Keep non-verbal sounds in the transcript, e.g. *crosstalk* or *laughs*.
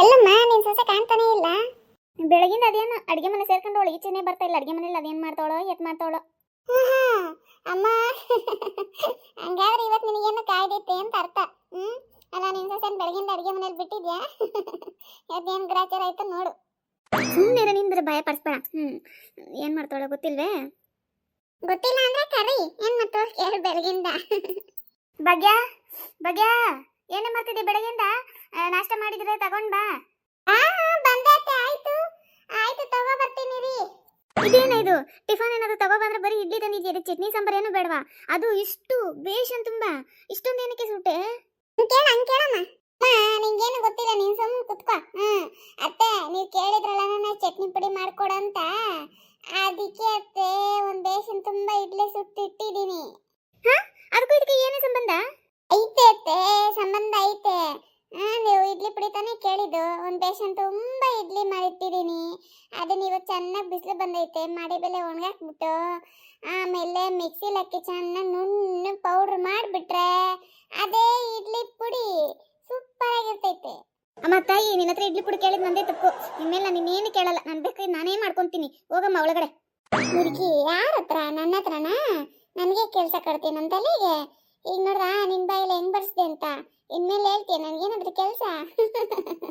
ಎಲ್ಲಮ್ಮ ನಿನ್ ಸೊಸೆ ಕಾಣ್ತಾನೆ ಇಲ್ಲ? ಬೆಳಗಿಂದ ಅದೇನು ಅಡಿಗೆ ಮನೆ ಸೇರ್ಕೊಂಡವಳು ಈಚೆನೆ ಬರ್ತಾ ಇಲ್ಲ ಅಡಿಗೆ ಮನೇಲಿ ಅದೇನ್ ಮಾಡ್ತಾವಳೋ ಎತ್ ಮಾಡ್ತಾವಳೋ? ಅಮ್ಮ ಹಂಗಾದ್ರೆ ಇವತ್ತು ನಿನಗೇನು ಕಾಯ್ದೈತೆ ಅಂತ ಅರ್ಥ? ಹ್ಮ್? ಅಲ್ಲ ನಿನ್ ಸೊಸೆ ಬೆಳಗಿಂದ ಅಡಿಗೆ ಮನೇಲಿ ಬಿಟ್ಟಿದ್ಯಾ? ಅದೇನ್ ಗ್ರಾಚಾರ ಆಯ್ತು ನೋಡು. ಸುಮ್ಮನೆ ನಿಂದ್ರೆ ಭಯ ಪಡಿಸ್ಬೇಡ. ಹ್ಮ್. ಏನು ಮಾಡ್ತಾಳೋ ಗೊತ್ತಿಲ್ವೇ? ಗೊತ್ತಿಲ್ಲ ಅಂದ್ರೆ ಕರಿ. ಏನ್ ಮತ್ತು ಕೇಳು ಬೆಳಗಿಂದ. ಭಾಗ್ಯ ಭಾಗ್ಯ ಏನೇ ಮಾಡ್ತಿದ್ದೆ ಬೆಳಗ್ಗೆಯಿಂದ ಆ, ನಾಷ್ಟ ಮಾಡಿದ್ರೆ ತಗೊಂಡ್ ಬಾ. ಬಂದೈತೆ ಆಯ್ತು. ಆಯ್ತು, ತಗೋ ಬರ್ತೀನಿ ರೀ. ಇದೇನ ಇದು? ಟಿಫನ್ ಏನಾದ್ರು ತಗೋ ಬಂದ್ರೆ ಬರೀ ಇಡ್ಲಿ ತಂದಿದ್ಯಾ? ಇದಕ್ಕೆ ಚಟ್ನಿ ಸಾಂಬಾರ್ ಏನು ಬೇಡವಾ? ಅದು ಇಷ್ಟು ಬೇಷನ್ ತುಂಬಾ. ಇಷ್ಟೊಂದು ಏನಕ್ಕೆ ಸುಟ್ಟೆ? ಕೇಳ, ಹಂಗ್ ಕೇಳಮ್ಮ. ನಿಂಗೇನು ಗೊತ್ತಿಲ್ಲ, ನೀನ್ ಸುಮ್ಮನೆ ಕುತ್ಕೋ. ಹ್ಮ್, ಅತ್ತೆ, ನೀವ್ ಕೇಳಿದ್ರಲ್ಲ ನನ್ನ ಚಟ್ನಿ ಪುಡಿ ಮಾಡ್ಕೊಡು ಅಂತ ಅದಕ್ಕೆ ಅತ್ತೆ, ಒಂದ್ ಬೇಷನ್ ತುಂಬಾ ಇಡ್ಲಿ ಸುಟ್ಟು ಇಟ್ಟಿದೀನಿ ಅದಕ್ಕೂ ಇದಕ್ಕೆ ಏನು ಸಂಬಂಧ ಐತೆ ಅತ್ತೆ ಸಂಬಂಧ ಐತೆ ಆ, ನೀವು ಇಡ್ಲಿ ಪುಡಿ ತಾನೇ ಕೇಳಿದ್ದು ಒಂದು ಬೇಷನ್ ತುಂಬಾ ಇಡ್ಲಿ ಮಾಡಿಟ್ಟಿದೀನಿ. ಅದನ್ನ ಇವತ್ತು ಚೆನ್ನಾಗಿ ಬಿಸಿಲು ಬಂದೈತೆ ಮಾಡಿ ಬೆಲೆ ಒಣಗಾಕ್ಬಿಟ್ಟು ಆಮೇಲೆ ಮಿಕ್ಸಿಲಿ ಹಾಕಿ ಚೆನ್ನಾಗಿ ನುಣ್ಣು ಪೌಡ್ರ್ ಮಾಡಿಬಿಟ್ರೆ ಅದೇ ಇಡ್ಲಿ ಪುಡಿ. ಸೂಪರ್ ಆಗಿರ್ತೈತೆ ಅಮ್ಮ ತಾಯಿ ನಿನ್ನ ಹತ್ರ ಇಡ್ಲಿ ಪುಡಿ ಕೇಳಿದ್ ನಂದೇ ತಪ್ಪು. ನಿಮ್ಮೇಲೆ ನಾನು ಇನ್ನೇನು ಕೇಳಲ್ಲ. ನಾನು ಬೇಕಾದ್ರೆ ನಾನೇ ಮಾಡ್ಕೊಂತೀನಿ. ಹೋಗಮ್ಮ ಒಳಗಡೆ. ಹುಡುಗಿ ಯಾರ ಹತ್ರ ನನ್ನ ಹತ್ರನಾ ನನಗೆ ಕೆಲಸ ಕೊಡ್ತೀನಿ ಅಂತ ತಲೆಗೆ ಈಗ ನೋಡ್ರ ನಿನ್ ಬಾಯಲ್ಲಿ ಹೆಂಗ್ ಬರ್ಸ್ದೆ ಅಂತ ಇನ್ಮೇಲೆ ಹೇಳ್ತೀಯ ನನಗೇನಾದ್ರೂ ಕೆಲಸ? *laughs*